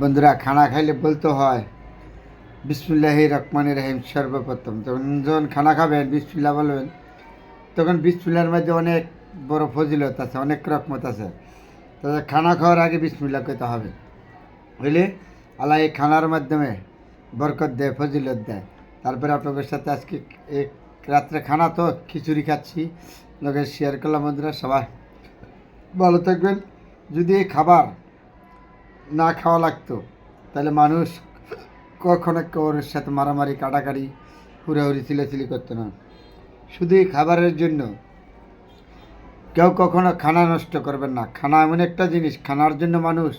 বন্ধুরা, খানা খাইলে বলতে হয় বিসমুল্লাহ রহমান রহিম সর্বপ্রথম। তখন যখন খানা খাবেন, বিসমুল্লাহ বলবেন, তখন বিসমুল্লার মধ্যে অনেক বড় ফজিলত আছে, অনেক রকমত আছে। তবে খানা খাওয়ার আগে বিসমুল্লাহ করতে হবে। বুঝলি? আল্লাহ এই খানার মাধ্যমে বরকত দেয়, ফজিলত দেয়। তারপরে আপনাদের সাথে আজকে এক রাত্রে খানা তো খিচুড়ি খাচ্ছি। লোকের শেয়ার করলাম বন্ধুরা, সবাই ভালো থাকবেন। যদি এই খাবার না খাওয়া লাগতো। তাহলে মানুষ কখনো কারোর সাথে মারামারি, কাটাকাটি, হুড়াহুড়ি, চিলাচিলি করতো না। শুধু এই খাবারের জন্য। কেউ কখনো খানা নষ্ট করবেন না। খানা এমন একটা জিনিস, খানার জন্য মানুষ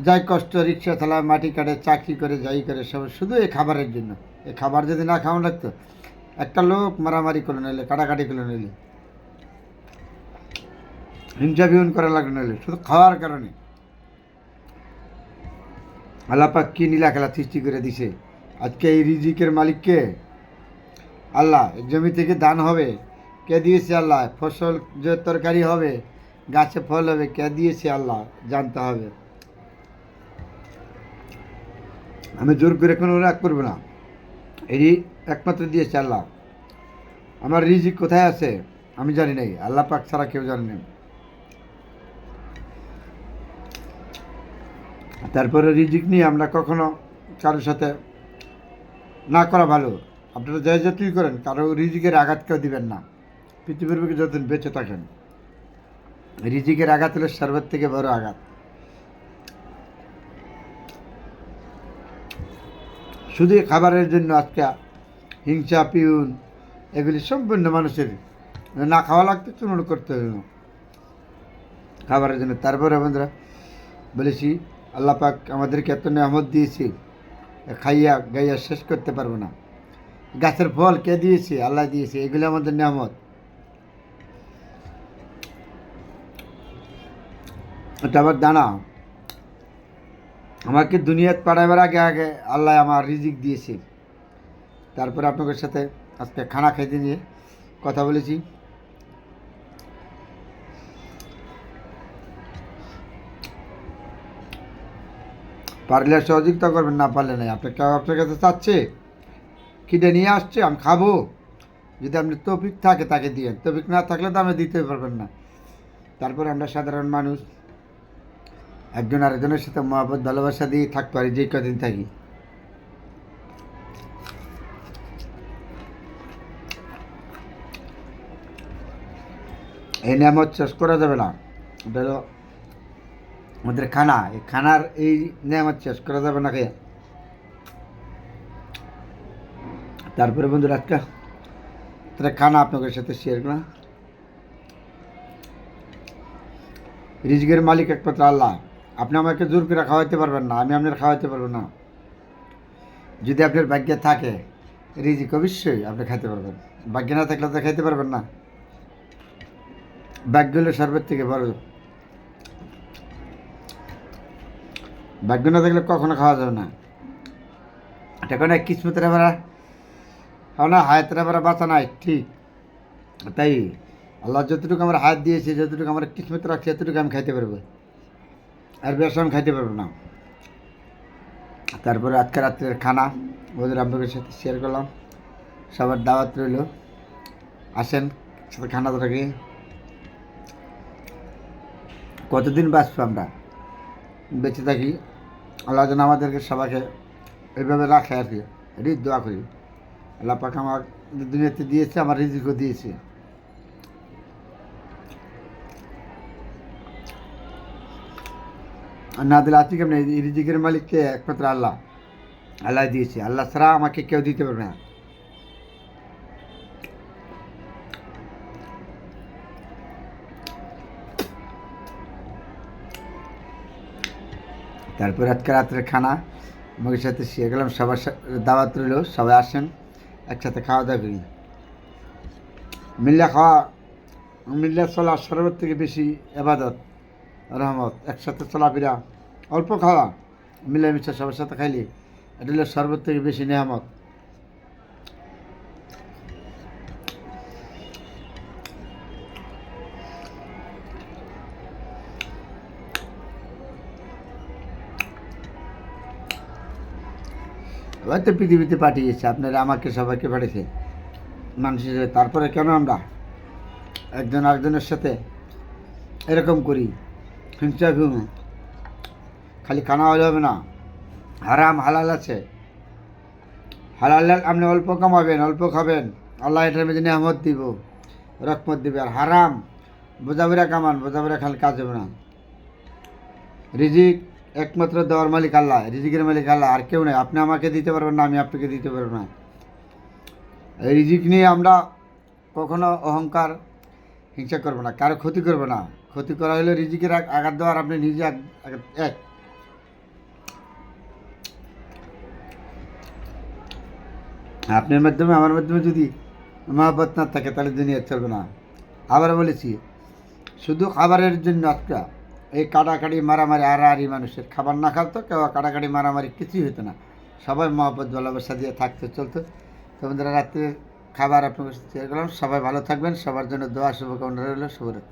যাই কষ্ট, রিক্সা চালায়, মাটি কাটে, চাকরি করে, যাই করে, সব শুধু এই খাবারের জন্য। এই খাবার যদি না খাওয়া লাগতো, একটা লোক মারামারি করে নিলে কাটাকাটি করে নিলে হিংসা বিহন করা লাগল নিলে শুধু খাওয়ার কারণে। আল্লাপাক কী নীলা খেলা সৃষ্টি করে দিছে? আজকে এই রিজিকের মালিককে আল্লাহ, জমি থেকে দান হবে। কে দিয়েছে আল্লাহ? ফসল যে তরকারি হবে, গাছে ফল হবে, কে দিয়েছে আল্লাহ? জানতে হবে। আমি জোর করে কোনো রাগ করব না। এরই একমাত্র দিয়েছে আল্লাহ। আমার রিজিক কোথায় আছে? আমি জানি নাই। আল্লাহ পাক ছাড়া কেউ জানে না তারপরে রিজিক নিয়ে আমরা কখনো কারোর সাথে না করা ভালো। আপনারা যাই যতই করেন, কারও রিজিকের আঘাত কেউ দিবেন না। পৃথিবীর বুকে যতদিন বেঁচে থাকেন, রিজিকের আঘাত হলো সর্বত থেকে বড় আঘাত। শুধু খাবারের জন্য আজকে হিংসা, পিউন, এগুলি সম্পূর্ণ মানুষের না খাওয়া লাগতো চূর্ণ করতে খাবারের জন্য। তারপরে বন্ধুরা বলেছি আল্লাহ পাক আমাদেরকে এত নিয়ামত দিয়েছি, খাইয়া গাইয়া শেষ করতে পারব না। গাছের ফল কে দিয়েছে? আল্লাহ দিয়েছে, এগুলো আমাদের নিয়ামত। এটা আবার দানা। আমাকে দুনিয়াত পাঠাবার আগে আগে আল্লাহ আমার রিজিক দিয়েছে। তারপরে আপনাদের সাথে আজকে খানা খাইতে নিয়ে কথা বলেছি। পারলে সহযোগিতা করবেন, না পারলে নাই। আপনার কেউ আপনার কাছে চাচ্ছে, খিদে নিয়ে আসছে, আমি খাব। যদি আপনি তফিক থাকে, তাকে দিয়ে। তফিক না থাকলে তো আপনি দিতে পারবেন না। তারপরে আমরা সাধারণ মানুষ। একজন আরেকজনের সাথে মহাবত ভালোবাসা দিয়ে থাকতে পারি, যে কদিন থাকি। এই নিয়ামত শেষ করা যাবে না। এটা আমাদের খানা, এই খানার এই নিয়ামত শেষ করা যাবে না তারপরে বন্ধুরা আজকে তাহলে খানা আপনাদের সাথে শেয়ার করা রিজগের মালিক একমাত্র আল্লাহ। আপনি আমাকে জোর করে খাওয়াইতে পারবেন না, আমি আপনার খাওয়াইতে পারব না। যদি আপনার ভাগ্যে থাকে, রিজিক অবশ্যই আপনি খাইতে পারবেন। ভাগ্যে না থাকলে তো খাইতে পারবেন না। ভাগ্য হলো সর্বের থেকে বড়। ভাগ্য না থাকলে কখনো খাওয়া যাবে না। এটা কোনো কিসমতের এবার না, হায়াতের এবার বাঁচা নাই, ঠিক। তাই আল্লাহ যতটুকু আমার হাত দিয়েছে, যতটুকু আমার কিসমত রাখছে, এতটুকু আমি খাইতে পারব। আর বেশ আমি খাইতে পারব না। তারপরে আজকে রাত্রের খানা, ওদের আপনাদের সাথে শেয়ার করলাম। সবার দাওয়াত রইল। আসেন, সাথে খানা থাকি কতদিন বাঁচবো আমরা? বেঁচে থাকি, আল্লাহ যেন আমাদেরকে সবাইকে এইভাবে রাখে আর কি। এটাই দোয়া করি। আল্লাহ পাক আমার দুনিয়াতে দিয়েছে, আমার রিজিকও দিয়েছে। না দিলে আছি কেমন এই রিজিকের মালিককে একমাত্র আল্লাহ আল্লাহ দিয়েছে। আল্লাহ ছাড়া আমাকে কেউ দিতে পারবে না। তারপর আজকে রাত্রে খানা আমাদের সাথে শিয়ে গেলাম, সবার দাওয়াত রইল, সবাই আসেন, একসাথে খাওয়া দাওয়া করি। মিল্লা খাওয়া, মিল্লা চলা সর্বত থেকে বেশি এবাদত রহমত। একসাথে চলা ফিরা অল্প খাওয়া, মিলামিশা সবার সাথে খাইলে, এটা হলো সর্বত থেকে বেশি নেহামত হয়তো পৃথিবীতে পাঠিয়েছে, আপনারা আমাকে সবাইকে পাঠিয়েছে মানুষ হিসেবে তারপরে কেন আমরা? একজন আরেকজনের সাথে এরকম করি, হিংসা ঘুম। খালি খানা হলে হবে না। হারাম, হালাল আছে। হালাল আপনি অল্প কামাবেন, অল্প খাবেন। আল্লাহ এটার মধ্যে নিয়ামত দিব রকমত দিবে। আর হারাম, বোঝাবেরা কামান, বোঝাবেরা খালি কাজ হবে না। রিজিক একমাত্র দেওয়ার মালিক আল্লাহ, রিজিকের মালিক আল্লাহ, আর কেউ নেই। আপনি আমাকে দিতে পারবেন না, আমি আপনাকে দিতে পারব না। এই রিজিক নিয়ে আমরা কখনো অহংকার, হিংসা করব না, কারও ক্ষতি করব না। ক্ষতি করা হলে রিজিকের আঘাত দেওয়ার আপনি নিজে এক। আপনার মাধ্যমে, আমার মাধ্যমে যদি মহাব্বত না থাকে, তাহলে দুনিয়া চলবে না। আবার বলেছি, শুধু খাবারের জন্য একটা এই কাটাকাটি, মারামারি, আড়াআড়ি মানুষের খাবার না খাতো কেউ কাটাকাটি, মারামারি কিছুই হতো না। সবাই মহব্বত, ভালোবাসা দিয়ে থাকতো চলতো। তো বন্ধুরা, রাত্রে খাবার আপনার শেয়ার করলাম। সবাই ভালো থাকবেন। সবার জন্য দোয়া, শুভকামনা রইল। শুভরাত্রি।